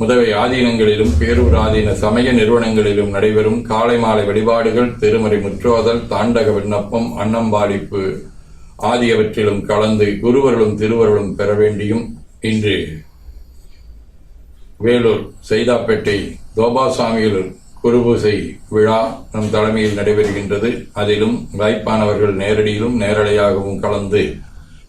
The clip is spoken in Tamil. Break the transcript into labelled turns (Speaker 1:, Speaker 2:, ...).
Speaker 1: முதவை ஆதீனங்களிலும் பேரூர் ஆதீன சமய நிறுவனங்களிலும் நடைபெறும் காலை மாலை வழிபாடுகள் திருமறை முற்றோதல் தாண்டக விண்ணப்பம் அன்னம்பாடிப்பு ஆகியவற்றிலும் கலந்து குருவர்களும் திருவருளும் பெற வேண்டியும் இன்று வேலூர் சைதாப்பேட்டை கோபாசாமியில் குருபூசை விழா நம் தலைமையில் நடைபெறுகின்றது. அதிலும் வாய்ப்பானவர்கள் நேரடியிலும் நேரலையாகவும் கலந்து